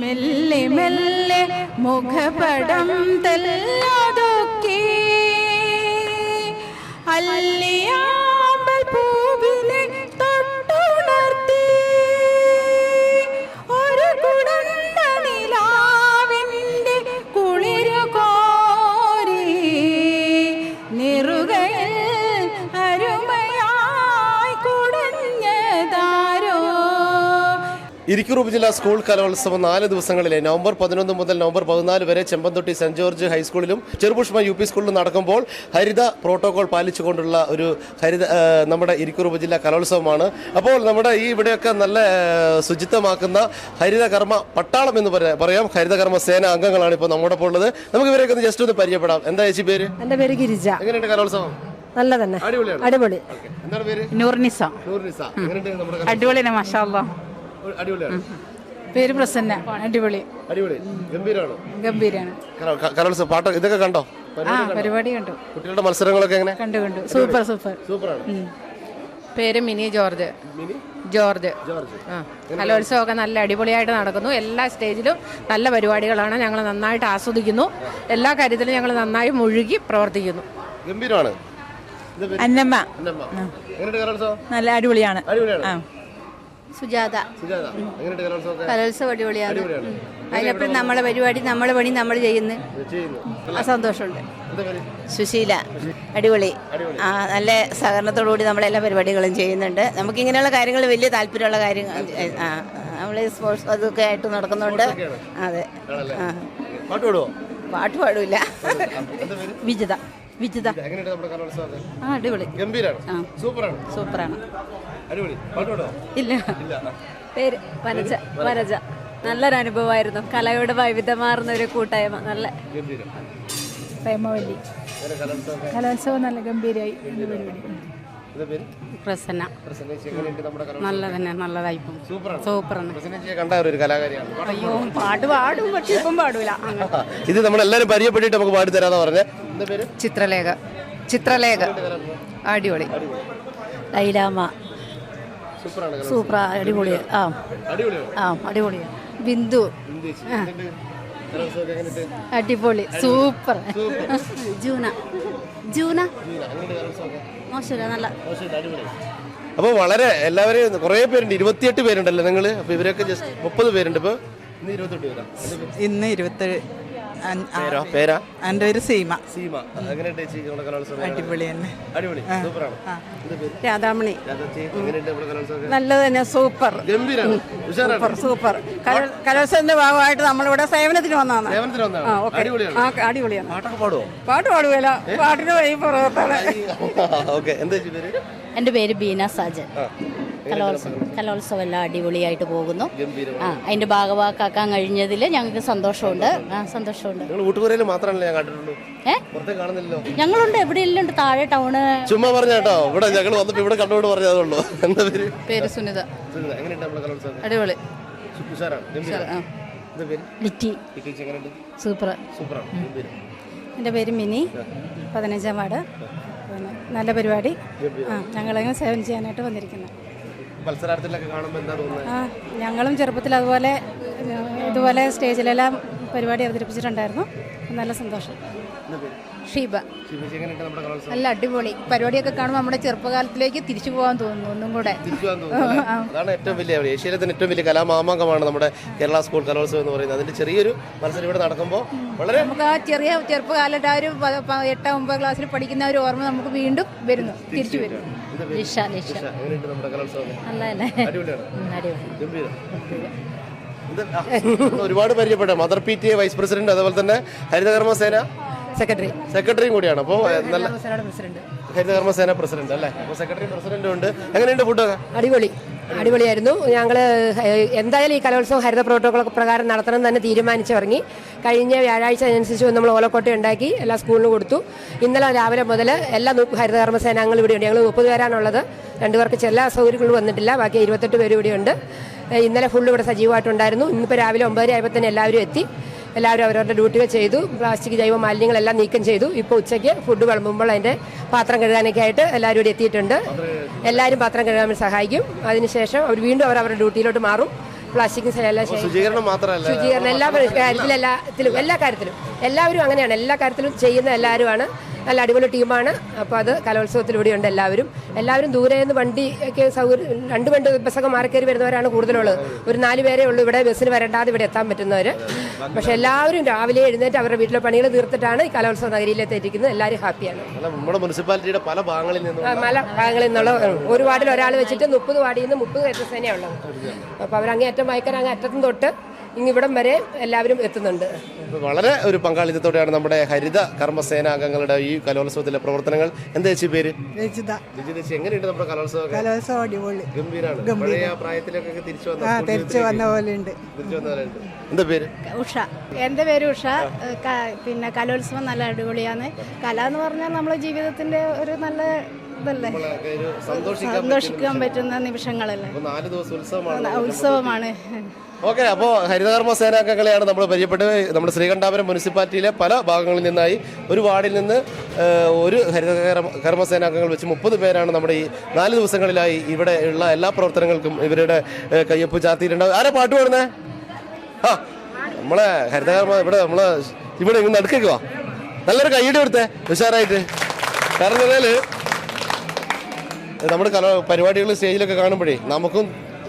മെല്ലെ മെല്ലെ മുഖപടം തെല്ലാതൊക്കെ അല്ലിയാമ്പൽ ഇരിക്കൂർ ഉപജില്ലാ സ്കൂൾ കലോത്സവം നാല് ദിവസങ്ങളിലെ നവംബർ പതിനൊന്ന് മുതൽ നവംബർ പതിനാല് വരെ ചെമ്പന്തൊട്ടി സെന്റ് ജോർജ് ഹൈസ്കൂളിലും ചെറുപുഷ്മ യു പി സ്കൂളിലും നടക്കുമ്പോൾ ഹരിത പ്രോട്ടോകോൾ പാലിച്ചുകൊണ്ടുള്ള ഒരു ഹരിത നമ്മുടെ ഇരിക്കൂർ ഉപജില്ലാ കലോത്സവമാണ്. അപ്പോൾ നമ്മുടെ ഈ ഇവിടെയൊക്കെ നല്ല ശുചിത്വമാക്കുന്ന ഹരിതകർമ്മ പട്ടാളം എന്ന് പറയാ- പറയാം. ഹരിതകർമ്മ സേന അംഗങ്ങളാണ് ഇപ്പോൾ നമ്മുടെ ഒപ്പം ഉള്ളത്. നമുക്ക് ഇവരെയൊക്കെ ഒന്ന് ജസ്റ്റ് ഒന്ന് പരിചയപ്പെടാം. എന്താ ചേച്ചി പേര്? എന്റെ പേര് ഗിരിജ. എങ്ങനെയുണ്ട് കലോത്സവം? നല്ല തന്നെ അടിപൊളി. അടിപൊളി നൂർനിസ നമ്മുടെ കലോത്സവം? അടിപൊളിയാണ്. പേര് പ്രസന്ന അടിപൊളി. അടിപൊളി. ഗംഭീരാണ്? ക- കലോത്സവം പാട്ട് ഇതൊക്കെ കണ്ടോ? പരിപാടി കണ്ടു? കുട്ടികളുടെ മത്സരങ്ങളൊക്കെ എങ്ങനെ? കണ്ടു കണ്ടു. Super super. സൂപ്പറാണ്. പേര് മിനി ജോർജ്. ജോർജ്. കലോത്സവമൊക്കെ നല്ല അടിപൊളിയായിട്ട് നടക്കുന്നു. എല്ലാ സ്റ്റേജിലും നല്ല പരിപാടികളാണ് ഞങ്ങൾ നന്നായിട്ട് ആസ്വദിക്കുന്നു. എല്ലാ കാര്യത്തിലും ഞങ്ങൾ നന്നായി മുഴുകി പ്രവർത്തിക്കുന്നു. ഗംഭീരമാണ്? അന്നമ്മ. നല്ല അടിപൊളിയാണ്. അടിപൊളിയാണ്. സുജാത. കലോത്സവം അടിപൊളിയാണ്. അതിലപ്പോഴും നമ്മളെ പരിപാടി നമ്മളെ പണി നമ്മൾ ചെയ്യുന്നു. ആ സന്തോഷമുണ്ട്. സുശീല. അടിപൊളി. ആ നല്ല സഹകരണത്തോടുകൂടി നമ്മളെല്ലാ പരിപാടികളും ചെയ്യുന്നുണ്ട്. നമുക്ക് ഇങ്ങനെയുള്ള കാര്യങ്ങൾ വലിയ താല്പര്യമുള്ള കാര്യങ്ങൾ ആ നമ്മൾ സ്പോർട്സ് അതൊക്കെ ആയിട്ട് നടക്കുന്നുണ്ട്. അതെ. പാട്ട് പാടില്ല. വിജിത. വിജിത? ആ അടിപൊളി. സൂപ്പറാണ്? സൂപ്പറാണ്. ഇല്ല. ഇല്ല. പേര് വനജ. വനജ. നല്ലൊരു അനുഭവമായിരുന്നു കലയുടെ വൈവിധ്യമാർന്ന ഒരു കൂട്ടായ്മ. നല്ല ഗംഭീരം. പ്രേമവല്ലി. കലോത്സവം നല്ല ഗംഭീരമായി പ്രസന്ന. നല്ല തന്നെ നല്ലതായി പോകും സൂപ്പറാണ് അയ്യോ പാട്ട് പാടും പക്ഷെ ഇപ്പം പാടൂല. ഇത് നമ്മളെല്ലാരും പരിചയപ്പെട്ടിട്ട് നമുക്ക് പാടി തരാന്ന് പറഞ്ഞ. ചിത്രലേഖ. ചിത്രലേഖ. അടിപൊളി. ലൈലാമ. സൂപ്പർ അടിപൊളി. ആ. ആ അടിപൊളി. ബിന്ദു. അടിപൊളി. സൂപ്പർ. ജൂന. ജൂന? മോശമില്ല നല്ല. അപ്പോൾ വളരെ എല്ലാവരെയും കുറേ പേരുണ്ട് ഇരുപത്തിയെട്ട് പേരുണ്ടല്ലോ നിങ്ങൾ അപ്പോൾ ഇവരൊക്കെ ജസ്റ്റ് മുപ്പത് പേരുണ്ട്. ഇപ്പോൾ ഇന്ന് ഇരുപത്തെട്ട് ഇന്ന് ഇരുപത്തേഴ് പേരോ? പേരാ. എന്റെ പേര് സീമ. സീമ. എങ്ങനെയുണ്ട് ചേച്ചി നമ്മുടെ കലോത്സവം? അടിപൊളി തന്നെ. അടിപൊളി. സൂപ്പറാണ്. രാധാമണി? നല്ലത് തന്നെ. സൂപ്പർ. Super super. കലോത്സവത്തിന്റെ ഭാഗമായിട്ട് നമ്മളിവിടെ സേവനത്തിന് വന്നതാണ്. സേവനത്തിന് വന്നതാണ്. അടിപൊളിയാണ്. അടിപൊളിയാണ്. പാട്ടൊക്കെ പാടുവോ? പാട്ട് പാടുവല്ലോ പാട്ടിന് വഴി പുറത്താണ് എന്റെ പേര്? എന്റെ പേര് ബീന സാജൻ. ആ. കലോത്സവം കലോത്സവം എല്ലാം അടിപൊളിയായിട്ട് പോകുന്നു. ആ അതിന്റെ ഭാഗവാക്കാക്കാൻ കഴിഞ്ഞതിൽ ഞങ്ങൾക്ക് സന്തോഷമുണ്ട്. ആ സന്തോഷമുണ്ട്. ഊട്ടുപുരയിൽ മാത്രമല്ലേ ഞാൻ കണ്ടിട്ടുള്ളൂ? ഞങ്ങളുണ്ട് എവിടെയെല്ലാം ഉണ്ട്? താഴെ ടൗണ് ചുമ്മാ പറഞ്ഞ കേട്ടോ. ഇവിടെ ഞങ്ങൾ വന്നപ്പോൾ ഇവിടെ കണ്ടുകൊണ്ട് പറഞ്ഞതുള്ളൂ എന്താ പേര്? പേര് സുനിത. അടിപൊളി. സൂപ്പർ എന്റെ പേര്? മിനി. പതിനഞ്ചാം വാർഡ്. നല്ല പരിപാടി. ആ ഞങ്ങളങ്ങനെ സേവനം ചെയ്യാനായിട്ട് വന്നിരിക്കുന്നത് കാണുമ്പോൾ എന്താ തോന്നുന്നത്? ഞങ്ങളും ചെറുപ്പത്തിൽ അതുപോലെ ഇതുപോലെ സ്റ്റേജിലെല്ലാം പരിപാടി അവതരിപ്പിച്ചിട്ടുണ്ടായിരുന്നു. നല്ല സന്തോഷം. ഷീബ. നല്ല അടിപൊളി. പരിപാടിയൊക്കെ കാണുമ്പോൾ നമ്മുടെ ചെറുപ്പകാലത്തിലേക്ക് തിരിച്ചു പോകാൻ തോന്നുന്നു ഒന്നും കൂടെ. അതാണ് ഏറ്റവും വലിയ ഏഷ്യയിലെ തന്നെ ഏറ്റവും വലിയ കലാമാമാങ്കമാണ് നമ്മുടെ കേരള സ്കൂൾ കലോത്സവം എന്ന് പറയുന്നത്. അതിന്റെ ചെറിയൊരു മത്സരം ഇവിടെ നടക്കുമ്പോൾ വളരെ നമുക്ക് ആ ചെറിയ ചെറുപ്പകാലത്ത് ആ ഒരു എട്ടാം ഒമ്പത് ക്ലാസ്സിൽ പഠിക്കുന്ന ഒരു ഓർമ്മ നമുക്ക് വീണ്ടും വരുന്നു തിരിച്ചു വരും. ലിഷ ലിഷ ഉഷ, എങ്ങനെയുണ്ട് നമ്മുടെ കലോത്സവം നല്ലതല്ലേ അടിപൊളിയാണ്. അടിപൊളി. ഗംഭീരം. ഇത് ആ, ഒരുപാട് പരിചയപ്പെട്ട mother P T A vice president അതുപോലെ തന്നെ ഹരിതകർമ്മ സേന സെക്രട്ടറി. സെക്രട്ടറിയും കൂടിയാണ്. അപ്പോൾ നല്ല ഹരിതകർമ്മസേന ഹരിതകർമ്മ സേന പ്രസിഡന്റ് അല്ലേ? അപ്പോൾ സെക്രട്ടറി പ്രസിഡന്റും ഉണ്ട്. എങ്ങനെയുണ്ട് ഫുഡൊക്കെ? അടിപൊളി. അടിപൊളിയായിരുന്നു. ഞങ്ങൾ എന്തായാലും ഈ കലോത്സവം ഹരിത പ്രോട്ടോകോൾ പ്രകാരം നടത്തണം തന്നെ തീരുമാനിച്ചിറങ്ങി കഴിഞ്ഞ വ്യാഴാഴ്ച അതിനനുസരിച്ച് നമ്മൾ ഓലക്കോട്ട ഉണ്ടാക്കി എല്ലാ സ്കൂളിലും കൊടുത്തു. ഇന്നലെ രാവിലെ മുതൽ എല്ലാ ഹരിത കർമ്മസേനാംഗങ്ങളും സേനാംഗങ്ങളും ഇവിടെയുണ്ട്. ഞങ്ങൾ മുപ്പത് പേരാണുള്ളത്. രണ്ടുപേർക്ക് ചില സൗകര്യങ്ങളും വന്നിട്ടില്ല. ബാക്കി ഇരുപത്തെട്ട് പേരും ഇവിടെയുണ്ട്. ഇന്നലെ ഫുള്ള് ഇവിടെ സജീവമായിട്ടുണ്ടായിരുന്നു. ഇന്നിപ്പോൾ രാവിലെ ഒമ്പതര ആയപ്പോൾ തന്നെ എല്ലാവരും എത്തി. എല്ലാവരും അവരവരുടെ ഡ്യൂട്ടികൾ ചെയ്തു. പ്ലാസ്റ്റിക് ജൈവ മാലിന്യങ്ങളെല്ലാം നീക്കം ചെയ്തു. ഇപ്പോൾ ഉച്ചയ്ക്ക് ഫുഡ് വിളമ്പുമ്പോൾ അതിന്റെ പാത്രം കഴുകാനൊക്കെ ആയിട്ട് എല്ലാവരും ഇവിടെ എത്തിയിട്ടുണ്ട്. എല്ലാവരും പാത്രം കഴുകാൻ സഹായിക്കും. അതിനുശേഷം അവർ വീണ്ടും അവർ അവരുടെ ഡ്യൂട്ടിയിലോട്ട് മാറും. പ്ലാസ്റ്റിക് എല്ലാം ശുചീകരണം മാത്രമല്ല. ശുചീകരണം എല്ലാ കാര്യത്തിലും എല്ലാത്തിലും എല്ലാ കാര്യത്തിലും. എല്ലാവരും അങ്ങനെയാണ്. എല്ലാ കാര്യത്തിലും ചെയ്യുന്ന എല്ലാവരുമാണ്. നല്ല അടിപൊളി ടീമാണ്. അപ്പോൾ അത് കലോത്സവത്തിലൂടെ ഉണ്ട് എല്ലാവരും. എല്ലാവരും ദൂരെ നിന്ന് വണ്ടി ഒക്കെ സൗകര്യം രണ്ട് വണ്ടി ബസ്സൊക്കെ മാറിക്കയറി വരുന്നവരാണ് കൂടുതലുള്ളത്. ഒരു നാല് പേരേ ഉള്ളൂ ഇവിടെ ബസ്സിന് വരണ്ടാതെ ഇവിടെ എത്താൻ പറ്റുന്നവർ പക്ഷേ എല്ലാവരും രാവിലെ എഴുന്നേറ്റ് അവരുടെ വീട്ടിലെ പണികൾ തീർത്തിട്ടാണ് ഈ കലോത്സവ നഗരിയിലേക്ക് എത്തിക്കുന്നത് എല്ലാവരും ഹാപ്പിയാണ്. നമ്മുടെ മുനിസിപ്പാലിറ്റിയുടെ പല ഭാഗങ്ങളിൽ നിന്ന് പല മല ഭാഗങ്ങളിൽ നിന്നുള്ള ഒരു വാർഡിൽ ഒരാൾ വെച്ചിട്ട് മുപ്പത് വാർഡിൽ നിന്ന് മുപ്പത് ഉള്ളത് അപ്പോൾ അവർ അങ്ങേയറ്റം വായിക്കാൻ അങ്ങ് അറ്റത്തും തൊട്ട് ഇങ്ങിവിടം വരെ എല്ലാവരും എത്തുന്നുണ്ട്. വളരെ ഒരു പങ്കാളിത്തത്തോടെയാണ് നമ്മുടെ ഹരിത കർമ്മസേന അംഗങ്ങളുടെ ഈ കലോത്സവത്തിലെ പ്രവർത്തനങ്ങൾ. എന്താ ചേച്ചി പേര്? എങ്ങനെയുണ്ട് നമ്മുടെ കലോത്സവം കലോത്സവം അടിപൊളി. ഗംഭീരാണ്. പഴയ ആ പ്രായത്തിലേക്കൊക്കെ തിരിച്ചു വന്ന ആ സ്കൂൾ തിരിച്ചു വന്ന പോലെ ഉണ്ട് തിരിച്ചു എന്താ പേര്? ഉഷ. എന്റെ പേര് ഉഷ. പിന്നെ കലോത്സവം നല്ല അടിപൊളിയാണ്. കല എന്ന് പറഞ്ഞാൽ നമ്മളെ ജീവിതത്തിന്റെ ഒരു നല്ല ഇതല്ലേ? സന്തോഷിക്കാൻ സന്തോഷിക്കാൻ പറ്റുന്ന നിമിഷങ്ങളല്ലേ? അപ്പൊ നാല് ദിവസം ഉത്സവമാണ്. ഉത്സവമാണ്. ഓക്കെ അപ്പോൾ ഹരിതകർമ്മ സേനാംഗങ്ങളെയാണ് നമ്മൾ പരിചയപ്പെട്ടത്. നമ്മുടെ ശ്രീകണ്ഠാപുരം മുനിസിപ്പാലിറ്റിയിലെ പല ഭാഗങ്ങളിൽ നിന്നായി ഒരു വാർഡിൽ നിന്ന് ഒരു ഹരിതകർമ്മ കർമ്മ സേനാംഗങ്ങൾ വെച്ച് മുപ്പത് പേരാണ് നമ്മുടെ ഈ നാല് ദിവസങ്ങളിലായി ഇവിടെ ഉള്ള എല്ലാ പ്രവർത്തനങ്ങൾക്കും ഇവരുടെ കയ്യൊപ്പ് ചാർത്തിയിട്ടുണ്ടാവും ആരാ പാട്ട് പാടുന്നേ? ആ നമ്മളെ ഹരിതകർമ്മ ഇവിടെ നമ്മൾ ഇവിടെ ഇങ്ങനെ നടക്കുക നല്ലൊരു കൈയുടെ കൊടുത്തേ ഉഷാറായിട്ട്. കാരണം എന്നാൽ നമ്മുടെ കല പരിപാടികൾ സ്റ്റേജിലൊക്കെ കാണുമ്പോഴേ നമുക്കും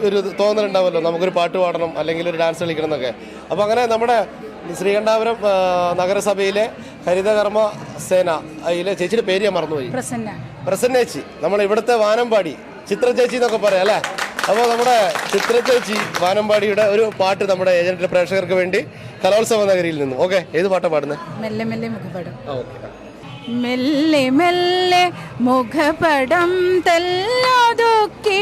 ഒരു തോന്നലുണ്ടാവുമല്ലോ നമുക്കൊരു പാട്ട് പാടണം അല്ലെങ്കിൽ ഒരു ഡാൻസ് കളിക്കണം എന്നൊക്കെ. അപ്പോൾ അങ്ങനെ നമ്മുടെ ശ്രീകണ്ഠാപുരം നഗരസഭയിലെ ഹരിതകർമ്മ സേന അതിലെ ചേച്ചിയുടെ പേര് ഞാൻ മറന്നുപോയി. പ്രസന്ന. ചേച്ചി. നമ്മൾ ഇവിടുത്തെ വാനമ്പാടി ചിത്ര ചേച്ചി എന്നൊക്കെ പറയാം അല്ലേ? അപ്പോൾ നമ്മുടെ ചിത്ര ചേച്ചി വാനമ്പാടിയുടെ ഒരു പാട്ട് നമ്മുടെ ഏജന്റിന്റെ പ്രേക്ഷകർക്ക് വേണ്ടി കലോത്സവ നഗരിയിൽ നിന്നും. ഓക്കെ ഏത് പാട്ടാണ് പാടുന്നത് മെല്ലെ മെല്ലെ മുഖപടം ഓക്കെ മെല്ലെ മെല്ലെ മുഖപടം തെല്ലാതൊക്കെ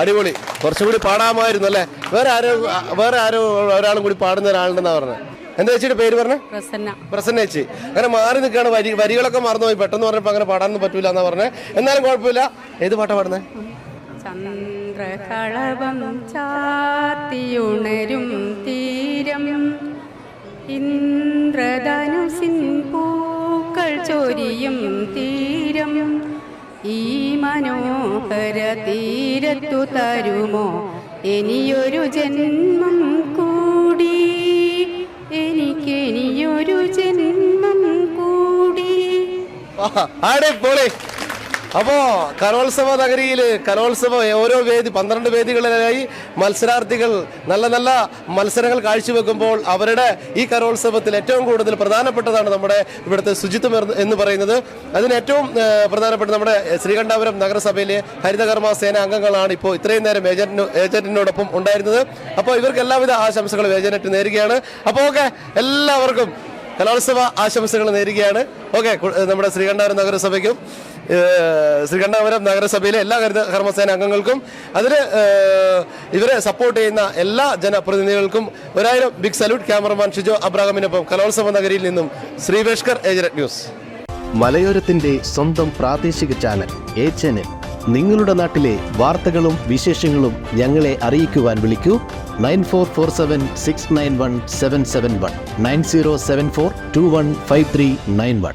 അടിപൊളി. കുറച്ചും കൂടി പാടാമായിരുന്നു അല്ലേ? വേറെ ആരോ വേറെ ആരോ ഒരാളും കൂടി പാടുന്ന ഒരാളുണ്ടെന്നാ പറഞ്ഞത്. എന്താ ചേച്ചിയുടെ പേര് പറഞ്ഞ? പ്രസന്ന. പ്രസന്ന ചേച്ചി. അങ്ങനെ മാറി നിൽക്കുകയാണ് വരി വരികളൊക്കെ മറന്നുപോയി. പെട്ടെന്ന് പറഞ്ഞപ്പോൾ അങ്ങനെ പാടാനൊന്നും പറ്റൂല എന്നാ പറഞ്ഞത് എന്നാലും കുഴപ്പമില്ല. ഏത് പാട്ടാ പാടുന്നത് ചന്ദ്രകളവം ചാത്തിയുണരും തീരം. ഇന്ദ്രധനുസിൻ പൂക്കൾ ചൊരിയും തീരം. ഈ മനോഹര തീരത്തു തരുമോ? ഇനിയൊരു ജന്മം കൂടി. എനിക്കിനിയൊരു ജന്മം കൂടി. ആടെ പോളെ. അപ്പോ കലോത്സവ നഗരിയിൽ കലോത്സവ ഓരോ വേദി പന്ത്രണ്ട് വേദികളിലായി മത്സരാർത്ഥികൾ നല്ല നല്ല മത്സരങ്ങൾ കാഴ്ചവെക്കുമ്പോൾ അവരുടെ ഈ കലോത്സവത്തിൽ ഏറ്റവും കൂടുതൽ പ്രധാനപ്പെട്ടതാണ് നമ്മുടെ ഇവിടുത്തെ ശുചിത്വം എന്ന് പറയുന്നത്. അതിന് ഏറ്റവും പ്രധാനപ്പെട്ട നമ്മുടെ ശ്രീകണ്ഠാപുരം നഗരസഭയിലെ ഹരിതകർമ്മ സേന അംഗങ്ങളാണ് ഇപ്പോൾ ഇത്രയും നേരം ഏജന്റിന് ഏജന്റിനോടൊപ്പം ഉണ്ടായിരുന്നത്. അപ്പോൾ ഇവർക്ക് എല്ലാവിധ ആശംസകളും ഏജന്റ് നേരുകയാണ്. അപ്പോൾ ഓക്കെ എല്ലാവർക്കും കലോത്സവ ആശംസകൾ നേരുകയാണ്. ഓക്കെ നമ്മുടെ ശ്രീകണ്ഠാപുരം നഗരസഭയ്ക്കും. ശ്രീകണ്ഠാപുരം നഗരസഭയിലെ എല്ലാ കർമ്മസേന അംഗങ്ങൾക്കും അതിന് ഇവരെ സപ്പോർട്ട് ചെയ്യുന്ന എല്ലാ ജനപ്രതിനിധികൾക്കും ഒരായിരം ബിഗ് സല്യൂട്ട് ക്യാമറമാൻ ഷിജോ അബ്രാഹമിനൊപ്പം കലോത്സവ നഗരിയിൽ നിന്നും ശ്രീവേഷ്കർ ഏജന്റ് ന്യൂസ്. മലയോരത്തിന്റെ സ്വന്തം പ്രാദേശിക ചാനൽ എ ചാനൽ നിങ്ങളുടെ നാട്ടിലെ വാർത്തകളും വിശേഷങ്ങളും ഞങ്ങളെ അറിയിക്കുവാൻ വിളിക്കൂ. Nine four four seven six nine one seven seven one. Nine zero seven four two one five three nine one.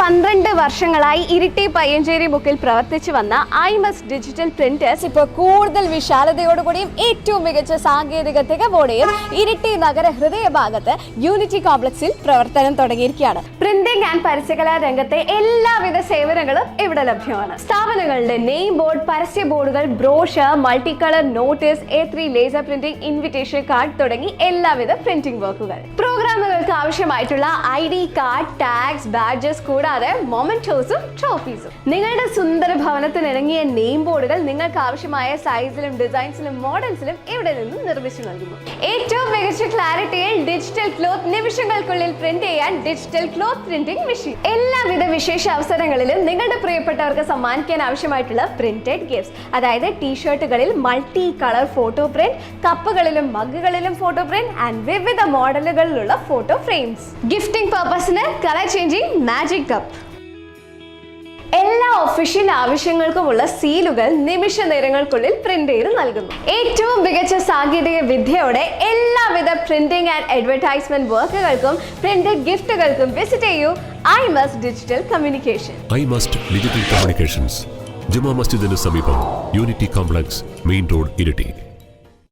പന്ത്രണ്ട് വർഷങ്ങളായി ഇരിട്ടി പയ്യഞ്ചേരി ബുക്കിൽ പ്രവർത്തിച്ചു വന്ന ഐ മസ് ഡിജിറ്റൽ പ്രിന്റേഴ്സ് ഇപ്പോൾ കൂടുതൽ വിശാലതയോടുകൂടിയും ഏറ്റവും മികച്ച സാങ്കേതിക തികവോടെയും ഇരിട്ടി നഗര ഹൃദയഭാഗത്ത് യൂണിറ്റി കോംപ്ലക്സിൽ പ്രവർത്തനം തുടങ്ങിയിരിക്കുകയാണ്. പ്രിന്റിംഗ് ആൻഡ് പരസ്യകലാ രംഗത്തെ എല്ലാവിധ സേവനങ്ങളും ഇവിടെ ലഭ്യമാണ്. സ്ഥാപനങ്ങളുടെ നെയിം ബോർഡ് പരസ്യ ബോർഡുകൾ brochure multi colour notice A three laser printing invitation card തുടങ്ങി എല്ലാവിധ പ്രിന്റിംഗ് വർക്കുകൾ. പ്രോഗ്രാമുകൾക്ക് ആവശ്യമായിട്ടുള്ള I D card tags badges stickers കൂടാതെ മൊമെന്റോസും ട്രോഫീസും നിങ്ങളുടെ സുന്ദര ഭവനത്തിന് ഇറങ്ങിയ നെയിം ബോർഡുകൾ നിങ്ങൾക്ക് ആവശ്യമായ സൈസിലും ഡിസൈൻസിലും മോഡൽസിലും ഇവിടെ നിന്നും നിർമ്മിച്ചു നൽകുന്നു? ഏറ്റവും മികച്ച ക്ലാരിറ്റിയിൽ ഡിജിറ്റൽ ക്ലോത്ത് നിമിഷങ്ങൾക്കുള്ളിൽ പ്രിന്റ് ചെയ്യാൻ ഡിജിറ്റൽ ക്ലോത്ത് പ്രിന്റിംഗ് മെഷീൻ എല്ലാവിധ വിശേഷ അവസരങ്ങളിലും നിങ്ങളുടെ പ്രിയപ്പെട്ടവർക്ക് സമ്മാനിക്കാൻ ആവശ്യമായിട്ടുള്ള പ്രിന്റഡ് ഗിഫ്റ്റ്സ് അതായത് ടീഷർട്ടുകളിൽ മൾട്ടി കളർ ഫോട്ടോ പ്രിന്റ് കപ്പുകളിലും മഗ്ഗുകളിലും ഫോട്ടോ പ്രിന്റ് ആൻഡ് വിവിധ മോഡലുകളിലുള്ള ഫോട്ടോ ഫ്രെയിംസ് ഗിഫ്റ്റിംഗ് പർപ്പസിന് കളർ ചേഞ്ചിങ് മാജിക് കപ്പ് എല്ലാ ഒഫീഷ്യൽ ആവശ്യങ്ങൾക്കുമുള്ള സീലുകൾ നിമിഷ നേരങ്ങൾക്കുള്ളിൽ പ്രിന്റ് ചെയ്ത് നൽകുന്നു. ഏറ്റവും മികച്ച സാങ്കേതിക വിദ്യയോടെ എല്ലാവിധ പ്രിന്റിംഗ് ആൻഡ് അഡ്വർടൈസ്മെന്റ് വർക്കുകൾക്കും പ്രിന്റഡ് ഗിഫ്റ്റുകൾക്കും വിസിറ്റ് ചെയ്യൂ. I must digital communication I must digital communications ജുമാ മസ്ജിദിന് സമീപം unity complex main road Iritty.